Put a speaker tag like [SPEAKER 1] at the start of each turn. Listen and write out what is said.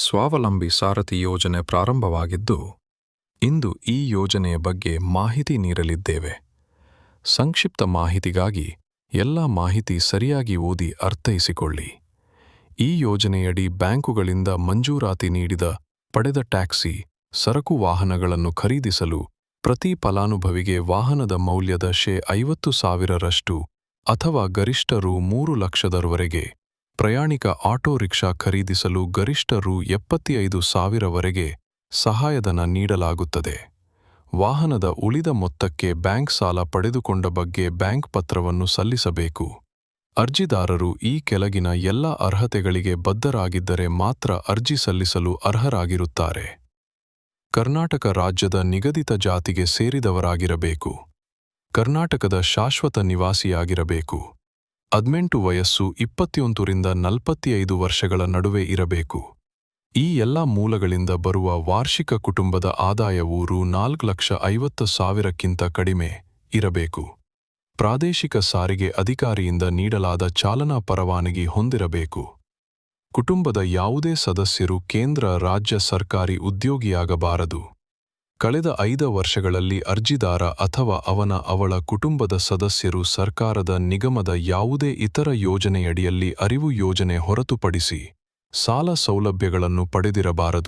[SPEAKER 1] ಸ್ವಾವಲಂಬಿ ಸಾರಥಿ ಯೋಜನೆ ಪ್ರಾರಂಭವಾಗಿದ್ದು, ಇಂದು ಈ ಯೋಜನೆಯ ಬಗ್ಗೆ ಮಾಹಿತಿ ನೀಡಲಿದ್ದೇವೆ. ಸಂಕ್ಷಿಪ್ತ ಮಾಹಿತಿಗಾಗಿ ಎಲ್ಲ ಮಾಹಿತಿ ಸರಿಯಾಗಿ ಓದಿ ಅರ್ಥೈಸಿಕೊಳ್ಳಿ. ಈ ಯೋಜನೆಯಡಿ ಬ್ಯಾಂಕುಗಳಿಂದ ಮಂಜೂರಾತಿ ನೀಡಿದ ಪಡೆದ ಟ್ಯಾಕ್ಸಿ, ಸರಕು ವಾಹನಗಳನ್ನು ಖರೀದಿಸಲು ಪ್ರತಿ ಫಲಾನುಭವಿಗೆ ವಾಹನದ ಮೌಲ್ಯದ ಶೇ ಐವತ್ತು ಸಾವಿರರಷ್ಟು ಅಥವಾ ಗರಿಷ್ಠರು ಮೂರು ಲಕ್ಷದವರೆಗೆ ಪ್ರಯಾಣಿಕ ಆಟೋ ರಿಕ್ಷಾ ಖರೀದಿಸಲು ಗರಿಷ್ಠ ರು ಎಪ್ಪತ್ತೈದು ಸಾವಿರವರೆಗೆ ಸಹಾಯಧನ ನೀಡಲಾಗುತ್ತದೆ. ವಾಹನದ ಉಳಿದ ಮೊತ್ತಕ್ಕೆ ಬ್ಯಾಂಕ್ ಸಾಲ ಪಡೆದುಕೊಂಡ ಬಗ್ಗೆ ಬ್ಯಾಂಕ್ ಪತ್ರವನ್ನು ಸಲ್ಲಿಸಬೇಕು. ಅರ್ಜಿದಾರರು ಈ ಕೆಳಗಿನ ಎಲ್ಲ ಅರ್ಹತೆಗಳಿಗೆ ಬದ್ಧರಾಗಿದ್ದರೆ ಮಾತ್ರ ಅರ್ಜಿ ಸಲ್ಲಿಸಲು ಅರ್ಹರಾಗಿರುತ್ತಾರೆ. ಕರ್ನಾಟಕ ರಾಜ್ಯದ ನಿಗದಿತ ಜಾತಿಗೆ ಸೇರಿದವರಾಗಿರಬೇಕು. ಕರ್ನಾಟಕದ ಶಾಶ್ವತ ನಿವಾಸಿಯಾಗಿರಬೇಕು. ಹದ್ನೆಂಟು ವಯಸ್ಸು ಇಪ್ಪತ್ತೊಂದರಿಂದ ನಲವತ್ತೈದು ವರ್ಷಗಳ ನಡುವೆ ಇರಬೇಕು. ಈ ಎಲ್ಲ ಮೂಲಗಳಿಂದ ಬರುವ ವಾರ್ಷಿಕ ಕುಟುಂಬದ ಆದಾಯವು ರು ನಾಲ್ಕು ಲಕ್ಷ ಐವತ್ತು ಸಾವಿರಕ್ಕಿಂತ ಕಡಿಮೆ ಇರಬೇಕು. ಪ್ರಾದೇಶಿಕ ಸಾರಿಗೆ ಅಧಿಕಾರಿಯಿಂದ ನೀಡಲಾದ ಚಾಲನಾ ಪರವಾನಗಿ ಹೊಂದಿರಬೇಕು. ಕುಟುಂಬದ ಯಾವುದೇ ಸದಸ್ಯರು ಕೇಂದ್ರ, ರಾಜ್ಯ ಸರ್ಕಾರಿ ಉದ್ಯೋಗಿಯಾಗಬಾರದು. ಕಳೆದ ಐದು ವರ್ಷಗಳಲ್ಲಿ ಅರ್ಜಿದಾರ ಅಥವಾ ಅವನ, ಅವಳ ಕುಟುಂಬದ ಸದಸ್ಯರು ಸರ್ಕಾರದ ನಿಗಮದ ಯಾವುದೇ ಇತರ ಯೋಜನೆಯಡಿಯಲ್ಲಿ ಅರಿವು ಯೋಜನೆ ಹೊರತುಪಡಿಸಿ ಸಾಲ ಸೌಲಭ್ಯಗಳನ್ನು ಪಡೆದಿರಬಾರದು.